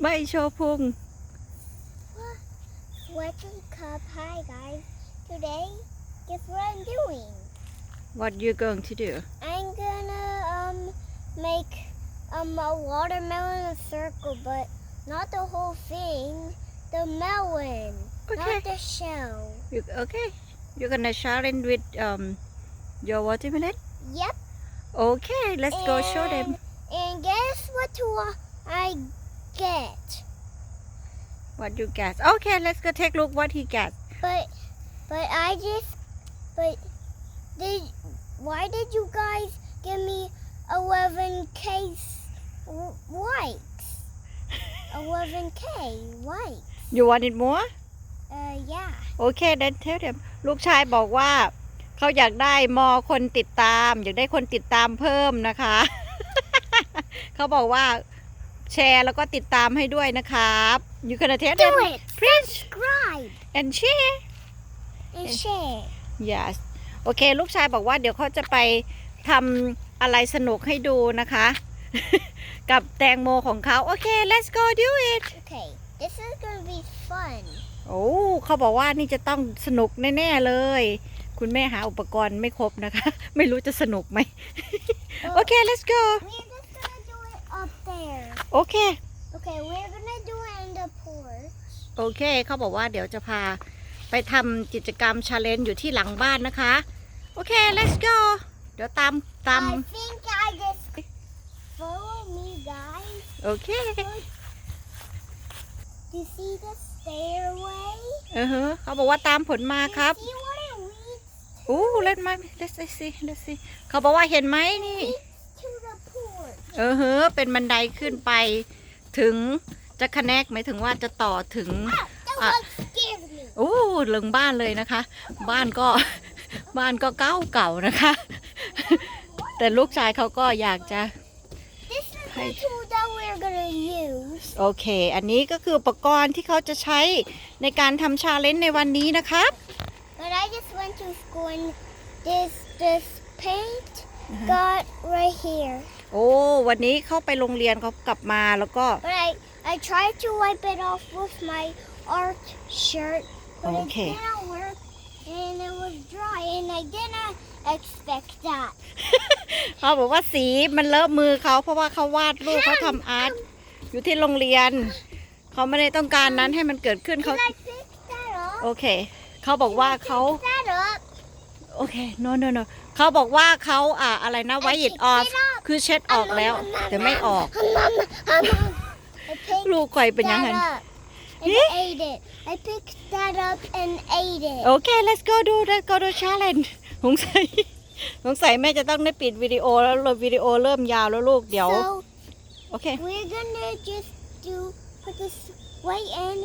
ไม่โชว์พุง What's up? Hi guys. Today, guess what I'm doing? What you going to do I'm gonna um make um a watermelon a circle, but not the whole thing. The melon, Okay. not the shell. you okay you gonna challenge with um your watermelon Yep. okay let's go show them And- And guess what wa- I get? what you get okay let's go take a look what he get But but I just but did why did you guys give me eleven K likes? Eleven K likes. you want it more Uh yeah. โอเค then tell them ลูกชายบอกว่าเขาอยากได้มอคนติดตาม อยากได้คนติดตามเพิ่มนะคะ เขาบอกว่า แชร์แล้วก็ติดตามให้ด้วยนะครับ you can tell Do them it. please Subscribe and share and share. yes โอเค ลูกชายบอกว่าเดี๋ยวเขาจะไปทำอะไรสนุกให้ดูนะคะ กับแตงโมของเขาโอเค let's go do it Okay. This is gonna be fun. โอ้เขาบอกว่านี่จะต้องสนุกแน่ ๆ เลย คุณแม่หาอุปกรณ์ไม่ครบนะคะ ไม่รู้จะสนุกไหม โอเค let's go We're just gonna do it up there. โอเค Okay, we're gonna do it in the porch. โอเคเขาบอกว่าเดี๋ยวจะพาไปทำกิจกรรมชาเลนจ์อยู่ที่หลังบ้านนะคะ โอเค let's go เดี๋ยวตามตาม I think I just follow me, guys. โอเค You see the stairway? เออฮะเขาบอกว่าตามผลมาครับ You see what it leads โอ้ let มา let's see let's see เขาบอกว่าเห็นไหมนี่ to the porch. เออฮะเป็นบันไดขึ้นไปถึงจะค n น c หมายถึงว่าจะต่อถึง Ah, that Ah. one scared me. โอ้เลิงบ้านเลยนะคะ บ้านก็บ้านก็เก่าเก่าๆนะคะ แต่ลูกชายเขาก็อยากจะ This is Hi. the tool that we're gonna use. โอเค อันนี้ก็คืออุปกรณ์ที่เขาจะใช้ในการทำชาเลนจ์ในวันนี้นะครับ But I just went to school and this this paint Uh-huh. got right here. โอ้วันนี้เขาไปโรงเรียนเขากลับมาแล้วก็ But I I tried to wipe it off with my art shirt, but Okay. it didn't work, and it was dry, and I didn't expect that. เขาบอกว่าสีมันเลอะมือเขาเพราะว่าเขาวาดรูปเขาทำอาร์ตอยู่ที่โรงเรียน เขาไม่ได้ต้องการนั้นให้มันเกิดขึ้นเขา Can I pick that up? โอเค เขาบอกว่าเขา Pick that up. โอเค no no no เขาบอกว่าเขาอ่าอะไรนะไว้อิดออฟ คือเช็ดออกแล้ว แต่ไม่ออก ลูกคอยเป็นยังไง that up and Eh? ate it. I picked that up and ate it. โอเค let's go do let's go do challenge สงสัยสงสัยแม่จะต้องได้ปิดวิดีโอแล้ววิดีโอเริ่มยาวแล้วลูกเดี๋ยว So โอเค we're gonna just do put this white in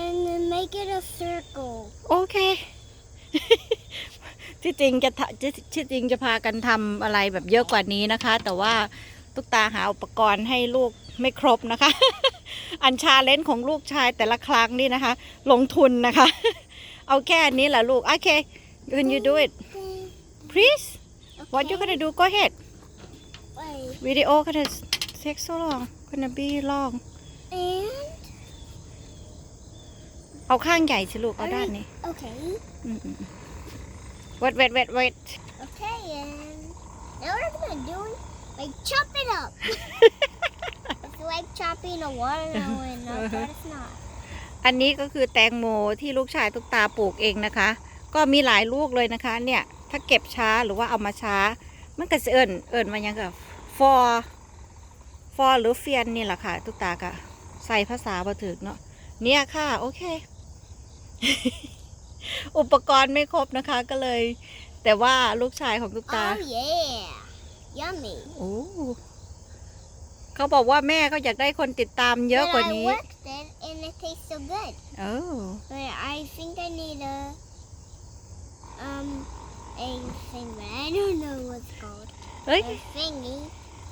and make it a circle. โอเค ที่จริงจะทะที่ที่จริงจะพากันทำอะไรแบบเยอะกว่านี้นะคะ แต่ว่าตุ๊กตาหาอุปกรณ์ให้ลูกไม่ครบนะคะ อันชาเลนจ์ของลูกชายแต่ละครั้งนี่นะคะ ลงทุนนะคะ เอาแค่อันนี้แหละลูก โอเค can you do it please what you gonna do go ahead Wait. video gonna take so long gonna be long And เอาข้างใหญ่สิลูก เอาด้านนี้ okay. อืมๆ wait wait wait wait Okay, and now what I'm gonna do is like chop it up. it's like chopping a watermelon, no, but it's not. อันนี้ก็คือแตงโมที่ลูกชายตุ๊กตาปลูกเองนะคะ ก็มีหลายลูกเลยนะคะ เนี่ย ถ้าเก็บช้าหรือว่าเอามาช้า มันก็จะเอิญเอิญมายังกับฟอฟอหรือเฟียนนี่แหละค่ะตุ๊กตากะใส่ภาษาบาถึกเนาะเนี่ยค่ะ โอเค อุปกรณ์ไม่ครบนะคะก็เลย แต่ว่าลูกชายของตุ๊กตา Oh yeah, yummy. โอ้เขาบอกว่าแม่เขาอยากได้คนติดตามเยอะกว่า But I นี้ worked it and it tastes so good. โอ้ But I think I need a um a thing, but I don't know what's called. เฮ้ย A thingy.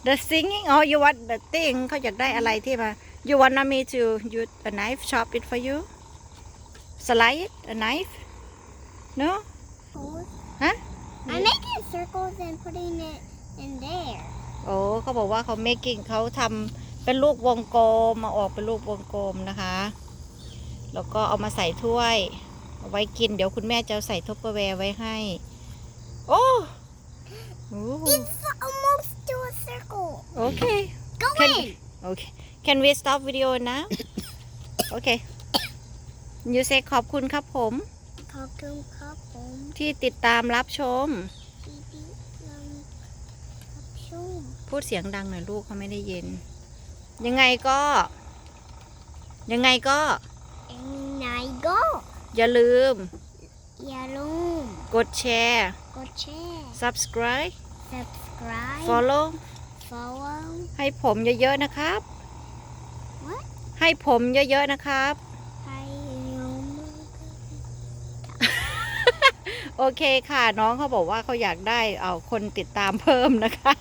the singing oh you want the thing เขาอยากได้อะไรที่มา you want me to use a knife chop it for you slice it a knife no Huh? I'm making circles and putting it in there. โอ้เขาบอกว่าเขา making เขาทำเป็นลูกวงกลมมาออกเป็นลูกวงกลมนะคะ แล้วก็เอามาใส่ถ้วยเอาไว้กิน เดี๋ยวคุณแม่จะเอาใส่ทบเปอร์แวร์ไว้ให้โอ้โอ้ It's almost to a circle. โอเค Go Can- in. โอเค Can we stop video now โอเค you say ขอบคุณครับผม ขอบคุณครับผมที่ติดตามรับชม ที่ติดตามรับชมพูดเสียงดังหน่อยลูกเขาไม่ได้ยิน ยังไงก็ ยังไงก็เอ็งไหนก็อย่าลืม อย่าลืมกดแชร์ กดแชร์ subscribe subscribe follow follow ให้ผมเยอะๆนะครับ What? ให้ผมเยอะๆนะครับ โอเคค่ะน้องเขาบอกว่าเขาอยากได้เอาคนติดตามเพิ่มนะคะ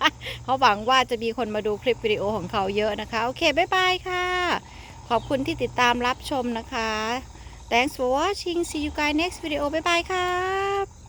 เขาหวังว่าจะมีคนมาดูคลิปวิดีโอของเขาเยอะนะคะ โอเค บ๊ายบายค่ะ ขอบคุณที่ติดตามรับชมนะคะ thanks for watching see you guys next video บ๊ายบายค่ะ